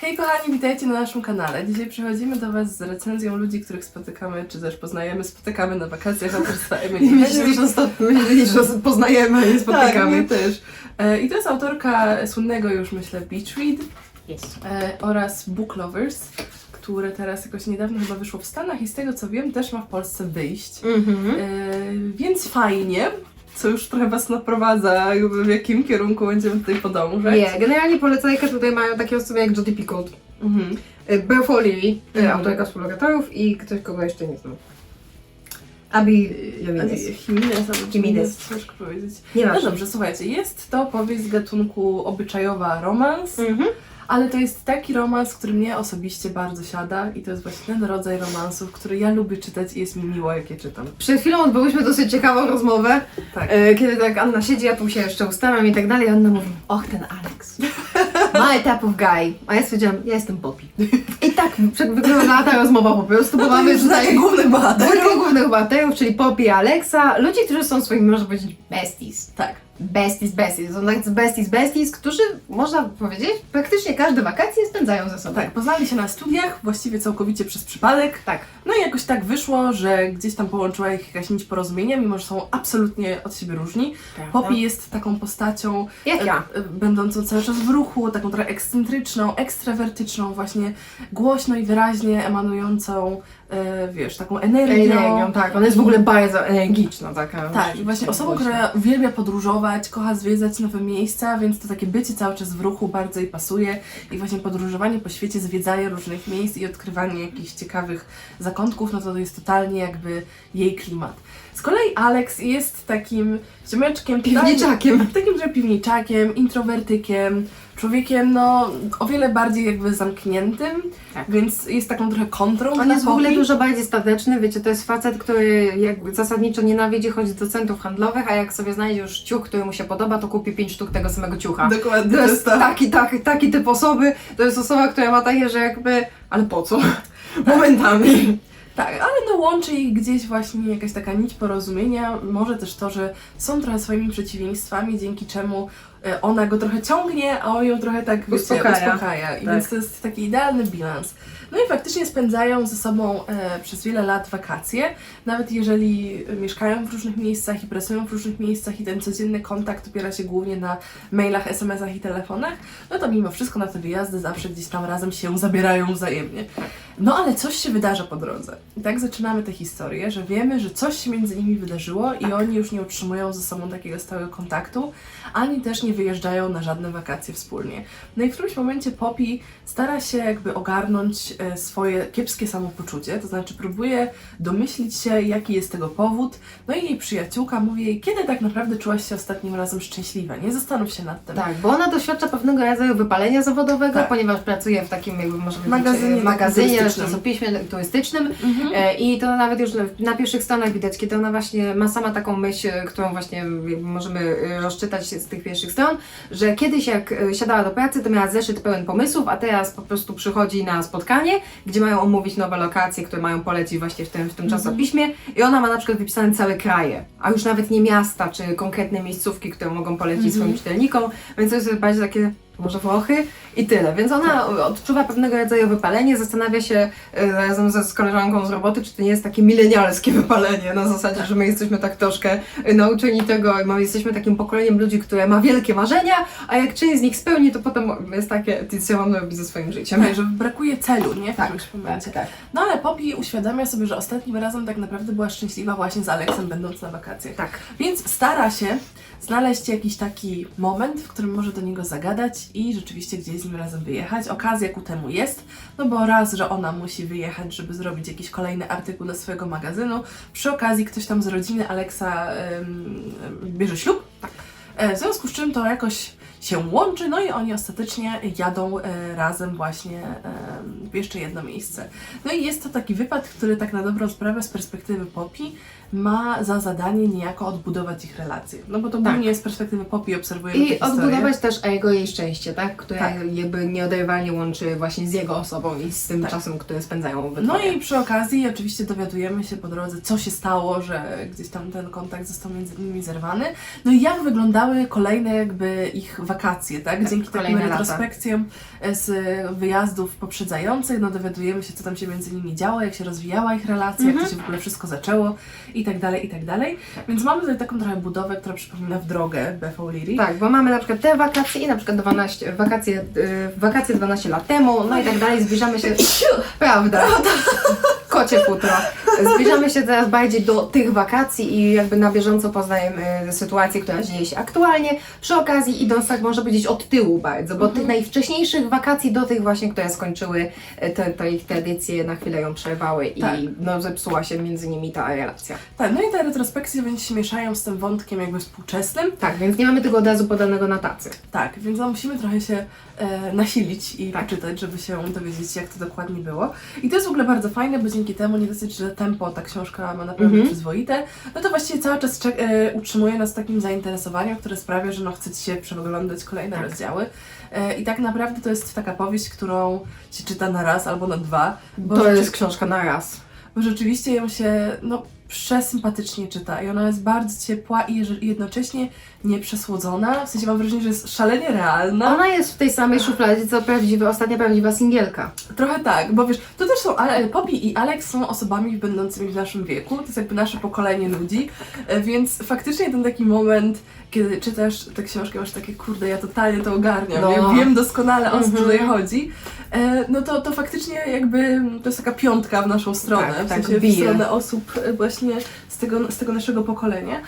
Hej kochani, witajcie na naszym kanale. Dzisiaj przychodzimy do Was z recenzją ludzi, których spotykamy, czy też poznajemy, spotykamy na wakacjach autorstwa Emily Myślę, że ostatnio poznajemy i Tak, spotykamy. my też. E, I to jest autorka słynnego już, myślę, Beach Read Jest. e, oraz Book Lovers, które teraz jakoś niedawno chyba wyszło w Stanach i z tego co wiem też ma w Polsce wyjść. Mhm. E, więc fajnie, co już trochę Was naprowadza, jakby w jakim kierunku będziemy tutaj podążać. Nie, generalnie polecajkę tutaj mają takie osoby jak Jodie Picoult, Mhm. Bear O'Leary, Mhm. autorka współlokatorów i ktoś, kogo jeszcze nie znam. Abi Jimenez. Jimenez albo Jimenez. Ciężko powiedzieć. Nie No dobrze, słuchajcie, jest to powieść z gatunku obyczajowa romans, Mhm. Ale to jest taki romans, który mnie osobiście bardzo siada i to jest właśnie ten rodzaj romansów, który ja lubię czytać i jest mi miło, jak je czytam. Przed chwilą odbyłyśmy dosyć ciekawą rozmowę, Tak. e, kiedy tak Anna siedzi, ja tu się jeszcze ustawiam i tak dalej, a Anna mówi, och ten Alex, type of guy. A ja stwierdziłam, ja jestem Poppy. I tak wyglądała ta rozmowa po prostu, bo mamy tutaj głównych dwójkę głównych bohaterów, czyli Poppy i Alexa, ludzi, którzy są swoimi, można powiedzieć, besties. Tak. Besties, besties. Są tacy besties, besties, którzy, można powiedzieć, praktycznie każde wakacje spędzają ze sobą. Tak, poznali się na studiach, właściwie całkowicie przez przypadek. Tak. No i jakoś tak wyszło, że gdzieś tam połączyła ich jakaś nić porozumienia, mimo że są absolutnie od siebie różni. Poppy jest taką postacią Jak ja. e, e, będącą cały czas w ruchu, taką trochę ekscentryczną, ekstrawertyczną, właśnie głośno i wyraźnie emanującą, e, wiesz, taką energią. Energią, tak. Ona jest w ogóle bardzo energiczna taka. Tak, i właśnie osobą, która uwielbia podróżować, kocha zwiedzać nowe miejsca, więc to takie bycie cały czas w ruchu bardzo jej pasuje i właśnie podróżowanie po świecie, zwiedzanie różnych miejsc i odkrywanie jakichś ciekawych zakątków, no to jest totalnie jakby jej klimat. Z kolei Alex jest takim ziomeczkiem, Piwniczakiem. takim trochę piwniczakiem, introwertykiem, człowiekiem no o wiele bardziej jakby zamkniętym, Tak. więc jest taką trochę kontrą On jest w ogóle dużo bardziej stateczny, wiecie, to jest facet, który jakby zasadniczo nienawidzi chodzić do centrów handlowych, a jak sobie znajdzie już ciuch, który mu się podoba, to kupi pięć sztuk tego samego ciucha. Dokładnie, To jest taki, taki, taki typ osoby, to jest osoba, która ma takie, że jakby, ale po co? Momentami. Tak, ale no łączy ich gdzieś właśnie jakaś taka nić porozumienia, może też to, że są trochę swoimi przeciwieństwami, dzięki czemu ona go trochę ciągnie, a on ją trochę tak wiecie, Uspokaja. uspokaja. I Tak. więc to jest taki idealny bilans. No i faktycznie spędzają ze sobą e, przez wiele lat wakacje, nawet jeżeli mieszkają w różnych miejscach i pracują w różnych miejscach i ten codzienny kontakt opiera się głównie na mailach, SMS-ach i telefonach, no to mimo wszystko na te wyjazdy zawsze gdzieś tam razem się zabierają wzajemnie. No ale coś się wydarza po drodze. I tak zaczynamy tę historię, że wiemy, że coś się między nimi wydarzyło i oni już nie utrzymują ze sobą takiego stałego kontaktu, ani też nie wyjeżdżają na żadne wakacje wspólnie. No i w którymś momencie Poppy stara się jakby ogarnąć e, swoje kiepskie samopoczucie, to znaczy próbuje domyślić się, jaki jest tego powód. No i jej przyjaciółka mówi jej, kiedy tak naprawdę czułaś się ostatnim razem szczęśliwa? Nie zastanów się nad tym. Tak, bo ona doświadcza pewnego rodzaju wypalenia zawodowego, Tak. ponieważ pracuje w takim jakby może Magazynie magazynie turystycznym. czasopiśmie turystycznym Mhm. E, I to nawet już na pierwszych stronach widać, kiedy ona właśnie ma sama taką myśl, którą właśnie możemy e, rozczytać z tych pierwszych stron, że kiedyś jak e, siadała do pracy, to miała zeszyt pełen pomysłów, a teraz po prostu przychodzi na spotkanie, gdzie mają omówić nowe lokacje, które mają polecić właśnie w tym, w tym Mhm. czasopiśmie i ona ma na przykład wypisane całe kraje, a już nawet nie miasta, czy konkretne miejscówki, które mogą polecić Mhm. swoim czytelnikom, więc to jest bardziej takie może Włochy i tyle. Więc ona odczuwa pewnego rodzaju wypalenie, zastanawia się e, razem ze z koleżanką z roboty, czy to nie jest takie milenialskie wypalenie, na zasadzie, że my jesteśmy tak troszkę e, nauczeni tego, my jesteśmy takim pokoleniem ludzi, które ma wielkie marzenia, a jak część z nich spełni, to potem jest takie, ty co ja mam robić ze swoim życiem. Tak, że brakuje celu, nie? W Tak, którymś momencie. tak. No ale Poppy uświadamia sobie, że ostatnim razem tak naprawdę była szczęśliwa właśnie z Aleksem, będąc na wakacjach. Tak. Więc stara się znaleźć jakiś taki moment, w którym może do niego zagadać i rzeczywiście gdzieś z nim razem wyjechać. Okazja ku temu jest, no bo raz, że ona musi wyjechać, żeby zrobić jakiś kolejny artykuł dla swojego magazynu. Przy okazji ktoś tam z rodziny Aleksa ym, bierze ślub. E, W związku z czym to jakoś się łączy, no i oni ostatecznie jadą e, razem właśnie em, lub jeszcze jedno miejsce. No i jest to taki wypad, który tak na dobrą sprawę z perspektywy Popi ma za zadanie niejako odbudować ich relacje. No bo to Tak. głównie z perspektywy Popi obserwujemy I odbudować też jego jej szczęście, tak? Które Tak. jakby nieoderwalnie łączy właśnie z jego osobą i z tym Tak. czasem, który spędzają w No i przy okazji oczywiście dowiadujemy się po drodze, co się stało, że gdzieś tam ten kontakt został między nimi zerwany. No i jak wyglądały kolejne jakby ich wakacje, tak? Tak, Dzięki takim retrospekcjom e, z wyjazdów poprzedzających, no dowiadujemy się, co tam się między nimi działo, jak się rozwijała ich relacja, jak to się w ogóle wszystko zaczęło i tak dalej, i tak dalej. Więc mamy tutaj taką trochę budowę, która przypomina w drogę Beth O'Leary. Tak, bo mamy na przykład te wakacje i na przykład 12, wakacje, y, wakacje 12 lat temu, no i tak dalej, zbliżamy się... Prawda. Kocie futro. Zbliżamy się teraz bardziej do tych wakacji i jakby na bieżąco poznajemy sytuację, która dzieje się aktualnie. Przy okazji idąc tak można powiedzieć od tyłu bardzo, bo tych najwcześniejszych wakacji do tych właśnie, które skończyły e, te, te ich tradycje, na chwilę ją przerwały i Tak. no, zepsuła się między nimi ta relacja. Tak, no i te retrospekcje będzie się mieszają z tym wątkiem jakby współczesnym. Tak, więc nie mamy tego od razu podanego na tacy. Tak, więc no, musimy trochę się e, nasilić i Tak. poczytać, żeby się dowiedzieć, jak to dokładnie było. I to jest w ogóle bardzo fajne, bo dzięki temu nie dosyć, że tempo ta książka ma naprawdę Mhm. przyzwoite, no to właściwie cały czas e, utrzymuje nas w takim zainteresowaniu, które sprawia, że no chce Ci się przeglądać kolejne Tak. rozdziały. E, I tak naprawdę to jest taka powieść, którą się czyta na raz albo na dwa. Bo To jest książka na raz. bo rzeczywiście ją się no, przesympatycznie czyta i ona jest bardzo ciepła i jednocześnie nieprzesłodzona. W sensie mam wrażenie, że jest szalenie realna. Ona jest w tej samej szufladzie, co prawdziwa, ostatnia prawdziwa singielka. Trochę tak, bo wiesz, to też są, ale Poppy i Alex są osobami będącymi w naszym wieku, to jest jakby nasze pokolenie ludzi, e, więc faktycznie ten taki moment, kiedy czytasz tę książkę, masz takie, kurde, ja totalnie to ogarniam, No. ja wiem doskonale o co Mhm. tutaj chodzi, e, no to, to faktycznie jakby to jest taka piątka w naszą stronę, Tak, w tak, sensie w bije. stronę osób e, właśnie z tego, z tego naszego pokolenia.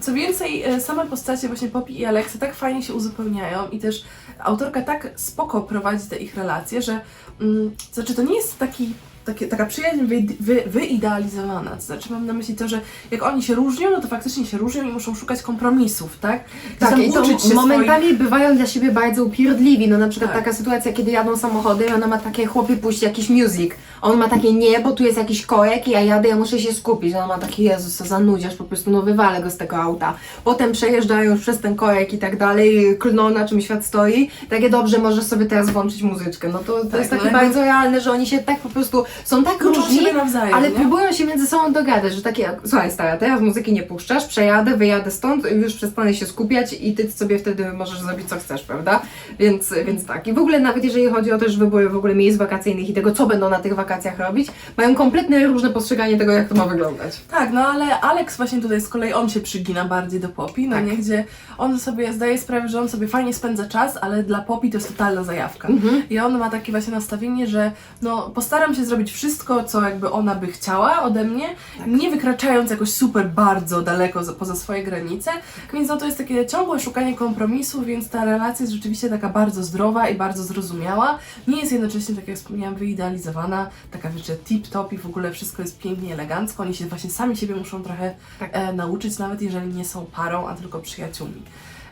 Co więcej, e, same postacie właśnie Poppy i Alexa tak fajnie się uzupełniają i też autorka tak spoko prowadzi te ich relacje, że mm, znaczy to nie jest taki takie, taka przyjaźń wy, wy, wyidealizowana. To znaczy mam na myśli to, że jak oni się różnią, no to faktycznie się różnią i muszą szukać kompromisów, tak? Tak, Chcą i to uczyć się momentami bywają dla siebie bardzo upierdliwi. No na przykład Tak. taka sytuacja, kiedy jadą samochody i ona ma takie, chłopie puść jakiś music. On ma takie, nie, bo tu jest jakiś korek i ja jadę, ja muszę się skupić. Ona ma takie, Jezus, co zanudziasz, po prostu no wywalę go z tego auta. Potem przejeżdżają już przez ten korek i tak dalej, klną na czym świat stoi. Takie, dobrze, możesz sobie teraz włączyć muzyczkę. No to, to Tak, jest no takie jakby- bardzo realne, że oni się tak po prostu, są tak Uczą różni, siebie nawzajem, ale nie? próbują się między sobą dogadać, że takie, słuchaj stara, teraz muzyki nie puszczasz, przejadę, wyjadę stąd, już przestanę się skupiać i ty sobie wtedy możesz zrobić co chcesz, prawda? Więc, więc tak. I w ogóle nawet jeżeli chodzi o też wybory w ogóle miejsc wakacyjnych i tego, co będą na tych wakacjach robić, mają kompletnie różne postrzeganie tego, jak to ma wyglądać. Tak, no ale Alex właśnie tutaj z kolei on się przygina bardziej do Poppy, no Tak. nie, gdzie on sobie zdaje sprawę, że on sobie fajnie spędza czas, ale dla Poppy to jest totalna zajawka. Mhm. I on ma takie właśnie nastawienie, że no postaram się zrobić wszystko, co jakby ona by chciała ode mnie, Tak. nie wykraczając jakoś super bardzo daleko za, poza swoje granice, więc no to jest takie ciągłe szukanie kompromisu, więc ta relacja jest rzeczywiście taka bardzo zdrowa i bardzo zrozumiała. Nie jest jednocześnie, tak jak wspomniałam, wyidealizowana, taka wiesz, że tip-top i w ogóle wszystko jest pięknie, elegancko. Oni się właśnie sami siebie muszą trochę Tak. e, nauczyć, nawet jeżeli nie są parą, a tylko przyjaciółmi.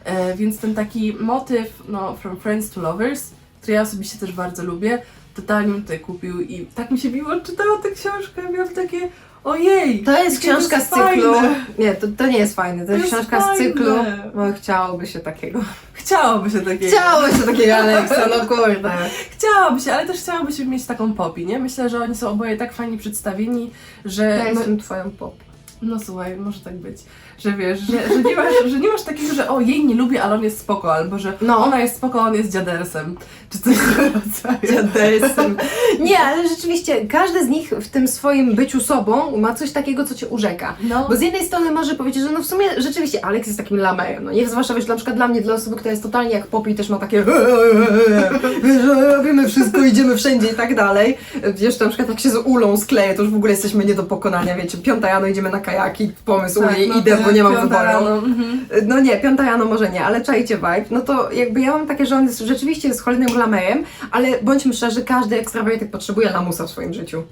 E, więc ten taki motyw, no, from friends to lovers, który ja osobiście też bardzo lubię, totalnie tutaj kupił i tak mi się miło czytało tę książkę, miałam takie ojej! To jest książka z cyklu. fajne. Nie, to, to nie jest fajne. To, jest jest książka z fajne. cyklu. No, chciałoby się takiego. Chciałoby się takiego. Chciałoby się takiego Alexa, no kurde. Chciałoby się, ale też chciałoby się mieć taką popi, nie? Myślę, że oni są oboje tak fajnie przedstawieni, że... Ja no, jestem twoją pop. no słuchaj, może tak być, że wiesz, że, że, nie masz, że nie masz takiego, że o, jej nie lubię, ale on jest spoko, albo że No. ona jest spoko, on jest dziadersem, czy coś w tym rodzaju. Dziadersem. Nie, ale rzeczywiście każdy z nich w tym swoim byciu sobą ma coś takiego, co cię urzeka. No, Bo z jednej strony może powiedzieć, że no w sumie rzeczywiście Alex jest takim lamejem. No nie zwłaszcza wiesz, na przykład dla mnie, dla osoby, która jest totalnie jak Poppy też ma takie wiesz, robimy wszystko, idziemy wszędzie i tak dalej. Wiesz, na przykład jak się z Ulą skleję, to już w ogóle jesteśmy nie do pokonania, wiecie, piąta rano idziemy na kajaki, pomysł tak, Uli, no, idę, bo nie mam wyboru. rano, mhm. No nie, piąta rano może nie, ale czajcie vibe. No to jakby ja mam takie, że on jest, rzeczywiście jest cholernym lamejem, ale bądźmy szczerzy, każdy ekstrawertyk potrzebuje lamusa w swoim życiu.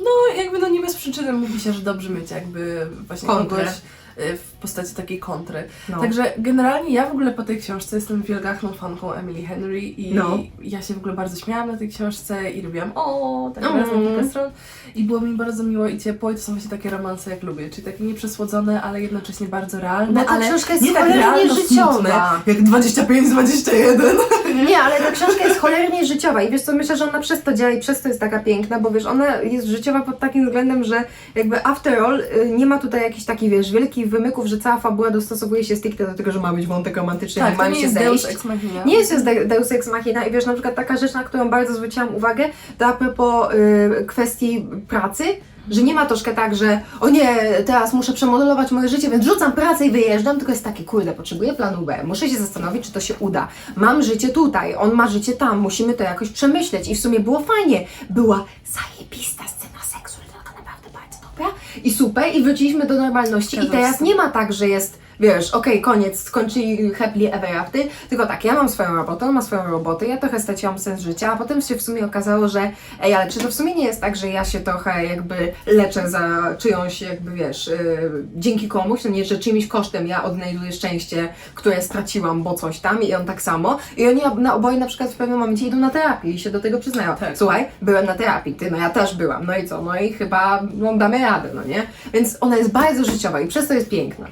No jakby no nie bez przyczyny mówi się, że dobrze mieć jakby właśnie Kontrę. kogoś, y, w postaci takiej kontry. No. Także generalnie ja w ogóle po tej książce jestem wielgachną fanką Emily Henry i No. ja się w ogóle bardzo śmiałam na tej książce i lubiłam o, tak Mm. raz na kilka stron i było mi bardzo miło i ciepło i to są właśnie takie romanse jak lubię, czyli takie nieprzesłodzone, ale jednocześnie bardzo realne, Bo ta ale książka jest nie tak realno życiowa. smutne, jak 25-21. Nie, ale ta książka jest cholernie życiowa i wiesz co, myślę, że ona przez to działa i przez to jest taka piękna, bo wiesz, ona jest życiowa pod takim względem, że jakby after all y, nie ma tutaj jakichś takich, wiesz, wielkich wymyków, że cała fabuła dostosowuje się stricte do tego, że ma być wątek romantyczny, Tak, nie nie się jest zejść. Deus Ex Machina. Nie jest Deus Ex Machina i wiesz, na przykład taka rzecz, na którą bardzo zwróciłam uwagę, to a propos y, kwestii pracy, że nie ma troszkę tak, że o nie, teraz muszę przemodelować moje życie, więc rzucam pracę i wyjeżdżam, tylko jest takie, kurde, potrzebuję planu B, muszę się zastanowić, czy to się uda. Mam życie tutaj, on ma życie tam, musimy to jakoś przemyśleć i w sumie było fajnie. Była zajebista scena i super i wróciliśmy do normalności. I teraz nie ma tak, że jest Wiesz, okej, koniec, skończyli happily ever after, tylko tak, ja mam swoją robotę, on ma swoją robotę, ja trochę straciłam sens życia, a potem się w sumie okazało, że ej, ale czy to w sumie nie jest tak, że ja się trochę jakby leczę za czyjąś jakby, wiesz, yy, dzięki komuś, no nie, że czyimś kosztem ja odnajduję szczęście, które straciłam, bo coś tam i on tak samo i oni na oboje na przykład w pewnym momencie idą na terapię i się do tego przyznają. Tak. Słuchaj, byłem na terapii, ty, no ja też byłam, no i co, no i chyba no, damy radę, no nie? Więc ona jest bardzo życiowa i przez to jest piękna.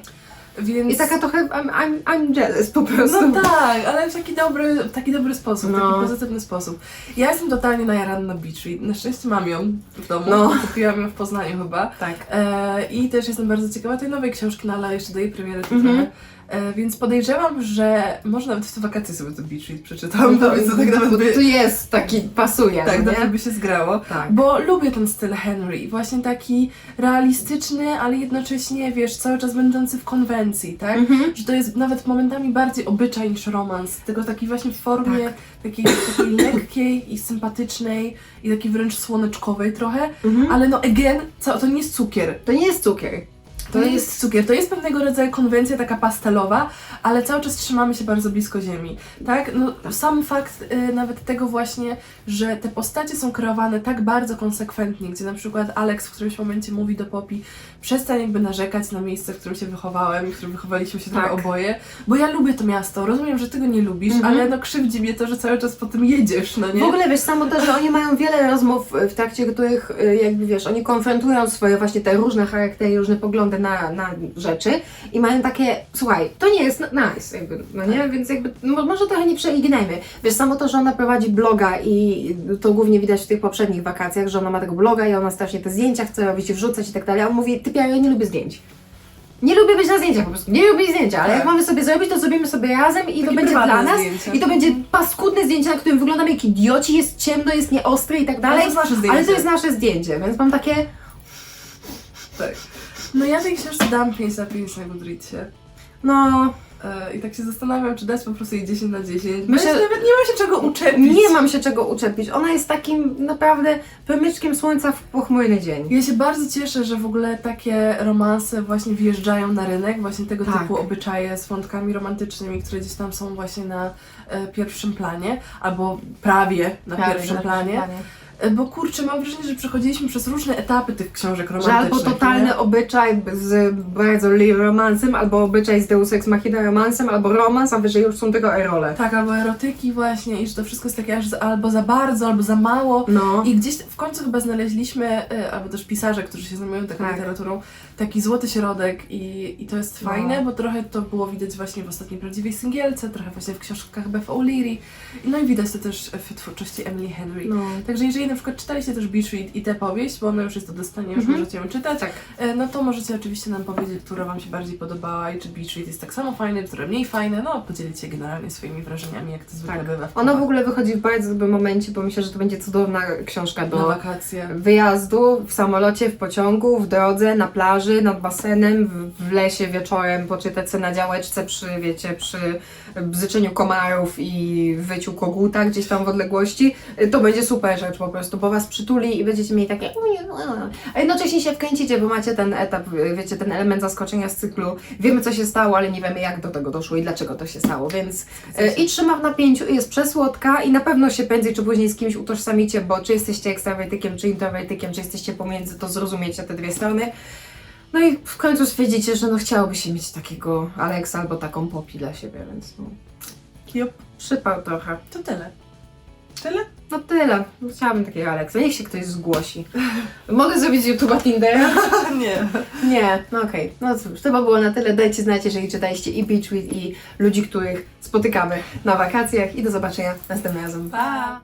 Więc... I taka trochę I'm, I'm, I'm jealous po prostu. No tak, ale w taki dobry, w taki dobry sposób, No. taki pozytywny sposób. Ja jestem totalnie najarana na Beach Read. Na szczęście mam ją w domu. No. Kupiłam ją w Poznaniu chyba. Tak. E, I też jestem bardzo ciekawa tej nowej książki, no ale jeszcze do jej premiery to Mhm. trochę. E, więc podejrzewam, że może nawet w te wakacje sobie to Beach Read przeczytam, to, więc to tak nawet by... Tu jest taki, pasuje, Tak, no nie? by się zgrało. Tak. Bo lubię ten styl Henry. Właśnie taki realistyczny, ale jednocześnie, wiesz, cały czas będący w konwencji, tak? Mhm. Że to jest nawet momentami bardziej obyczaj niż romans. Tylko taki właśnie w formie Tak. takiej, takiej lekkiej i sympatycznej i takiej wręcz słoneczkowej trochę. Mhm. Ale no again, to nie jest cukier. To nie jest cukier. To jest cukier, to jest pewnego rodzaju konwencja taka pastelowa, ale cały czas trzymamy się bardzo blisko ziemi, tak? No, sam fakt y, nawet tego właśnie, że te postacie są kreowane tak bardzo konsekwentnie, gdzie na przykład Alex w którymś momencie mówi do Poppy przestań jakby narzekać na miejsce, w którym się wychowałem i w którym wychowaliśmy się trochę Tak. oboje, bo ja lubię to miasto, rozumiem, że ty go nie lubisz, Mhm. ale no krzywdzi mnie to, że cały czas po tym jedziesz, no nie? W ogóle wiesz, samo to, że oni mają wiele rozmów, w trakcie których y, jakby wiesz, oni konfrontują swoje właśnie te różne charaktery, różne poglądy na, na rzeczy i mają takie, słuchaj, to nie jest nice, jakby, no nie? Więc jakby mo- może trochę nie przeignajmy. Wiesz, samo to, że ona prowadzi bloga i to głównie widać w tych poprzednich wakacjach, że ona ma tego bloga i ona strasznie te zdjęcia chce robić i wrzucać i tak dalej, a on mówi, ty ja nie lubię zdjęć. Nie lubię być na zdjęciach po prostu, nie lubię zdjęcia, ale Tak. jak mamy sobie zrobić, to zrobimy sobie razem i to będzie dla nas zdjęcia. i to będzie paskudne zdjęcie, na którym wyglądamy jak idioci, jest ciemno, jest nieostry i tak Ale dalej, to jest nasze zdjęcie. ale to jest nasze zdjęcie, więc mam takie, Tak. No ja tej książce dam 5 na 5 na Goodreadsie. no, E, I tak się zastanawiam, czy dać po prostu jej 10 na 10. Myślę- Myślę, nawet nie ma się czego uczepić. nie mam się czego uczepić. Ona jest takim naprawdę promyczkiem słońca w pochmurny dzień. Ja się bardzo cieszę, że w ogóle takie romanse właśnie wjeżdżają na rynek, właśnie tego Tak. typu obyczaje z wątkami romantycznymi, które gdzieś tam są właśnie na e, pierwszym planie, albo prawie na Prawie, pierwszym na planie. planie. E, Bo kurczę, mam wrażenie, że przechodziliśmy przez różne etapy tych książek Że romantycznych. albo totalny nie? obyczaj z bardzo li romansem, albo obyczaj z Deus Ex Machina romansem, albo romans, a wyżej już są tylko erole. Tak, albo erotyki właśnie i że to wszystko jest takie aż za, albo za bardzo, albo za mało. No. I gdzieś w końcu chyba znaleźliśmy, y, albo też pisarze, którzy się zajmują taką Tak. literaturą, taki złoty środek i, i to jest No. fajne, bo trochę to było widać właśnie w ostatniej prawdziwej singielce, trochę właśnie w książkach Beth O'Leary, no i widać to też w twórczości Emily Henry. no. Także jeżeli na przykład czytaliście też Beach Read i tę powieść, bo ona już jest do dostania, już Mhm. możecie ją czytać, Tak. e, no to możecie oczywiście nam powiedzieć, która Wam się bardziej podobała i czy Beach Read jest tak samo fajny, które mniej fajne, no podzielić się generalnie swoimi wrażeniami, jak to zwykle Tak. bywa w Ona w ogóle wychodzi w bardzo dobrym momencie, bo myślę, że to będzie cudowna książka do wyjazdu w samolocie, w pociągu, w drodze, na plaży, nad basenem, w, w lesie wieczorem, poczytać sobie na działeczce przy, wiecie, przy bzyczeniu komarów i wyciu koguta gdzieś tam w odległości. To będzie super rzecz po prostu, bo was przytuli i będziecie mieli takie a jednocześnie się wkręcicie, bo macie ten etap, wiecie, ten element zaskoczenia z cyklu. Wiemy co się stało, ale nie wiemy jak do tego doszło i dlaczego to się stało, więc E, I trzyma w napięciu, jest przesłodka i na pewno się prędzej czy później z kimś utożsamicie, bo czy jesteście ekstrawertykiem, czy introwertykiem, czy jesteście pomiędzy, to zrozumiecie te dwie strony. No i w końcu stwierdzicie, że no chciałoby się mieć takiego Alexa albo taką Poppy dla siebie, więc no, Jup, przypał trochę. to tyle. Tyle? No tyle. Chciałabym takiego Alexa. Niech się ktoś zgłosi. Mogę zrobić z YouTube'a Tindera? Nie. Nie, no okej. No cóż, to by było na tyle. Dajcie znać, jeżeli czytaliście i Beach Week, i ludzi, których spotykamy na wakacjach. I do zobaczenia następnym razem. Pa!